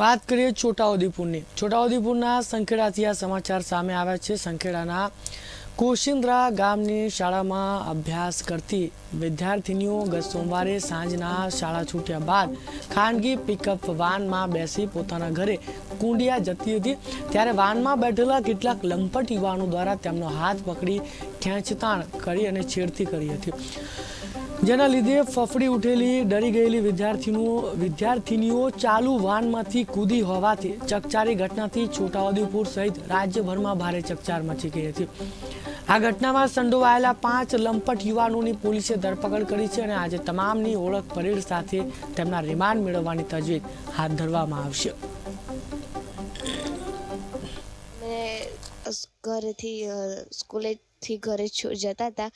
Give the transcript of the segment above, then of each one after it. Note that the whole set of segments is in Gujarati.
વાત કરીએ છોટાઉદેપુરની. છોટાઉદેપુરના સંખેડાથી આ સમાચાર સામે આવ્યા છે. સંખેડાના કોશિંદ્રા ગામની શાળામાં અભ્યાસ કરતી વિદ્યાર્થીનીઓ ગત સોમવારે સાંજના શાળા છૂટ્યા બાદ ખાનગી પિકઅપ વાનમાં બેસી પોતાના ઘરે કુંડિયા જતી હતી. ત્યારે વાનમાં બેઠેલા કેટલાક લંપટ યુવાનો દ્વારા તેમનો હાથ પકડી ખેંચતાણ કરી અને છેડતી કરી હતી. જેના લીધે ફફડી ઉઠેલી, ડરી ગયેલી વિદ્યાર્થીનીઓ વિદ્યાર્થીનીઓ ચાલુ વાનમાંથી કૂદી હોવાથી ચકચારી ઘટનાથી છોટાઉદેપુર સહિત રાજ્યભરમાં ભારે ચકચાર મચી ગઈ હતી. આ ઘટનામાં સંડોવાયેલા પાંચ લંપટ યુવાનોની પોલીસે ધરપકડ કરી છે અને આજે તમામની ઓળખ પરેડ સાથે તેમના રિમાન્ડ મેળવવાની તજવીજ હાથ ધરવામાં આવશે. ઘરેથી સ્કૂલેથી ઘરે જતા હતા.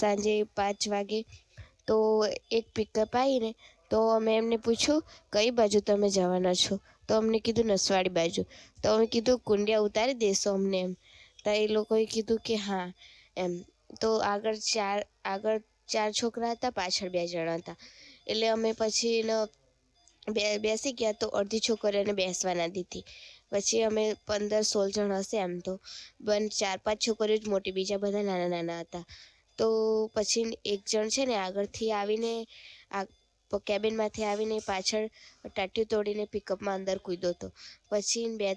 સાંજે પાંચ વાગે તો એક પિકઅપ આવીને તો અમે એમને પૂછ્યું, કઈ બાજુ તમે જવાના છો? તો અમને કીધું, નસવાડી બાજુ. તો અમે કીધું, કુંડિયા ઉતારી દેશો અમને એમ. તો એ લોકોએ કીધું કે, હા, એમ. તો આગળ ચાર આગળ ચાર છોકરા હતા, પાછળ બે જણા હતા. એટલે અમે પછી એનો બે, બેસી ગયા તો અડધી છોકરીઓને બેસવા ના દીધી. પછી અમે પંદર સોળ જણ હશે એમ તો. બન, ચાર, પાંચ છોકરીઓ જ મોટી, બીજા બધા નાના નાના હતા. તો પછી એક જણ છે ને આગળથી આવીને આ કેબિનમાંથી આવીને પાછળ ટાટિયું તોડીને પિકઅપમાં અંદર કૂદ્યો હતો. પછી બે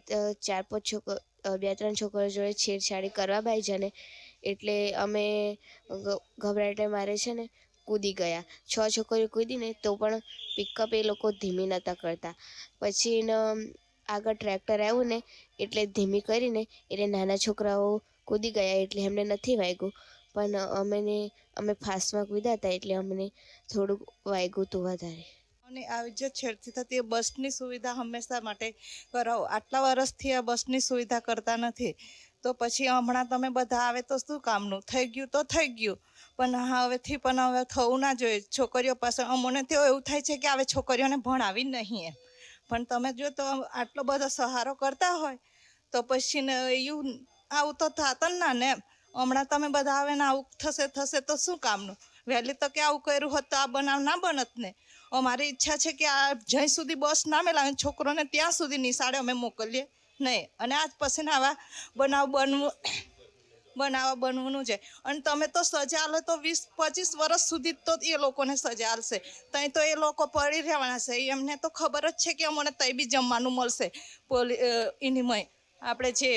ચાર પાંચ છોકરો બે ત્રણ છોકરીઓ જોડે છેડછાડી કરવા બાઈ જને એટલે અમે ગભરાટે મારે છે ને કૂદી ગયા. છ છોકરીઓ કૂદીને તો પણ પિકઅપ એ લોકો ધીમી નહોતા કરતા. પછી આગળ ટ્રેક્ટર આવ્યું ને એટલે ધીમી કરીને એટલે નાના છોકરાઓ કૂદી ગયા એટલે એમને નથી વાગ્યું પણ અમેને, અમે ફાસ્ટમાં કૂદ્યા હતા એટલે અમને થોડુંક વાગ્યું હતું વધારે. અને આવી જે છેડતી થતી એ બસની સુવિધા હંમેશા માટે કરાવો. આટલા વર્ષથી આ બસની સુવિધા કરતા નથી. તો પછી હમણાં તમે બધા આવે તો શું કામનું? થઈ ગયું તો થઈ ગયું. પણ હવેથી પણ હવે થવું ના જોઈએ. છોકરીઓ પાસે અમને તો એવું થાય છે કે હવે છોકરીઓને ભણાવી નહીં એમ. પણ તમે જો તો આટલો બધો સહારો કરતા હોય, તો પછી ને એવું આવું તો થતા ના ને એમ. હમણાં તમે બધા આવે ને આવું થશે થશે તો શું કામનું? વહેલી તકે આવું કર્યું હોત તો આ બનાવ ના બનત ને. અમારી ઈચ્છા છે કે આ જ્યાં સુધી બસ ના મેલાવે છોકરોને ત્યાં સુધી નિશાળે અમે મોકલીએ. નહીં, અને આજ પછી આવા બનાવ બનવું બનાવવા બનવાનું છે. અને તમે તો સજા આલો તો વીસ, પચીસ વર્ષ સુધી તો એ લોકોને સજા આલશે. ત્યાં તો એ લોકો પડી રહેવાના છે. એમને તો ખબર જ છે કે અમને ત્યાં બી જમવાનું મળશે. પોલી એની મય. આપણે જે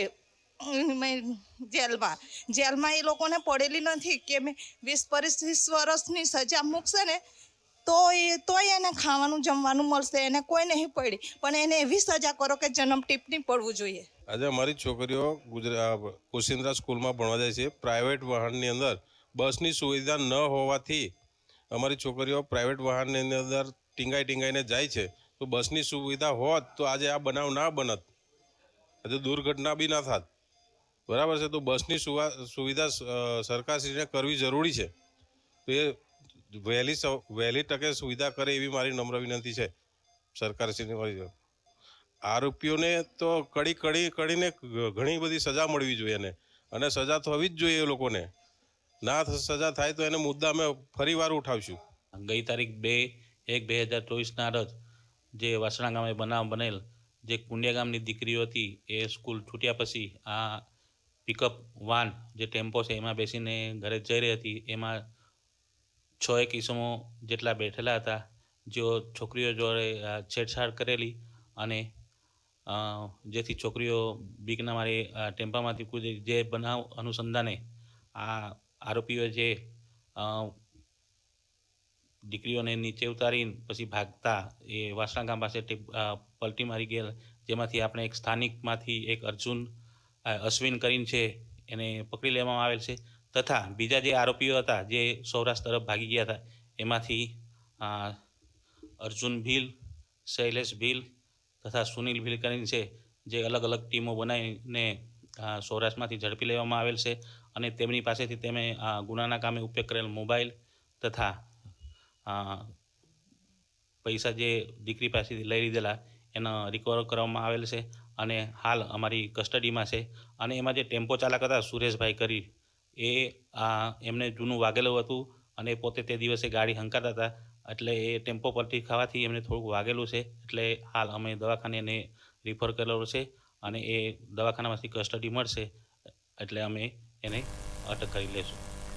જેલમાં. જેલમાં એ લોકોને પડેલી નથી કે મેં વીસ પચીસ વર્ષની સજા મૂકશે ને, તો એ, તોય એને ખાવાનું જમવાનું મળશે, એને કોઈ નહીં પડી. પણ એને એવી સજા કરો કે જન્મ ટીપની પડવું જોઈએ. આજે અમારી છોકરીઓ ગુજરાત કુશિન્દ્રા સ્કૂલમાં ભણવા જાય છે. પ્રાઇવેટ વાહનની અંદર બસની સુવિધા ન હોવાથી અમારી છોકરીઓ પ્રાઇવેટ વાહનની અંદર ટીંગાઈ ટીંગાઈને જાય છે. તો બસની સુવિધા હોત તો આજે આ બનાવ ના બનત. આજે દુર્ઘટના બી ના થાત. બરાબર છે, તો બસની સુવા, સુવિધા સરકારશ્રીને કરવી જરૂરી છે. તો એ વહેલી વહેલી તકે સુવિધા કરે એવી મારી નમ્ર વિનંતી છે, સરકારશ્રીને મારી આરોપીઓને તો કડી કડી કડીને ઘણી બધી સજા મળવી જોઈએ એને. અને સજા થવી જ જોઈએ એ લોકોને. ના સજા થાય તો એને મુદ્દા અમે ફરી વાર ઉઠાવશું. ગઈ તારીખ બે એક બે હજાર ચોવીસના રોજ જે વાસણા ગામે બનાવ બનેલ, જે કુંડિયા ગામની દીકરીઓ હતી, એ સ્કૂલ છૂટ્યા પછી આ પિકઅપ વાન જે ટેમ્પો છે, એમાં બેસીને ઘરે જઈ રહી હતી. એમાં છ એક ઈસમો જેટલા બેઠેલા હતા, જેઓ છોકરીઓ જોડે છેડછાડ કરેલી અને જેથી છોકરીઓ બીકના મારી ટેમ્પામાંથી કૂદી. જે બનાવ અનુસંધાને આ આરોપીઓ જે દીકરીઓને નીચે ઉતારી પછી ભાગતા, એ વાસણા ગામ પાસે પલટી મારી ગયેલ. જેમાંથી આપણે એક સ્થાનિકમાંથી એક અર્જુન અશ્વિન કરીને છે, એને પકડી લેવામાં આવેલ છે. તથા બીજા જે આરોપીઓ હતા, જે સૌરાષ્ટ્ર તરફ ભાગી ગયા હતા, એમાંથી અર્જુન ભીલ, શૈલેષ ભીલ તથા સુનિલ ભીલ કરીને છે, જે અલગ અલગ ટીમો બનાવીને સૌરાષ્ટ્રમાંથી ઝડપી લેવામાં આવેલ છે. અને તેમની પાસેથી તેમણે ગુનાના કામે ઉપયોગ કરેલ મોબાઈલ તથા પૈસા જે દીકરી પાસેથી લઈ લીધેલા, એનો રિકવર કરવામાં આવેલ છે. અને હાલ અમારી કસ્ટડીમાં છે. અને એમાં જે ટેમ્પો ચાલક હતા, સુરેશભાઈ કરી એ આ એમને જૂનું વાગેલું હતું અને પોતે તે દિવસે ગાડી હંકારતા હતા. એટલે એ ટેમ્પો પરથી ખાવાથી એમને થોડુંક વાગેલું છે. એટલે હાલ અમે દવાખાને એને રિફર કરેલો છે અને એ દવાખાનામાંથી કસ્ટડી મળશે. એટલે અમે એને અટક કરી લેશું.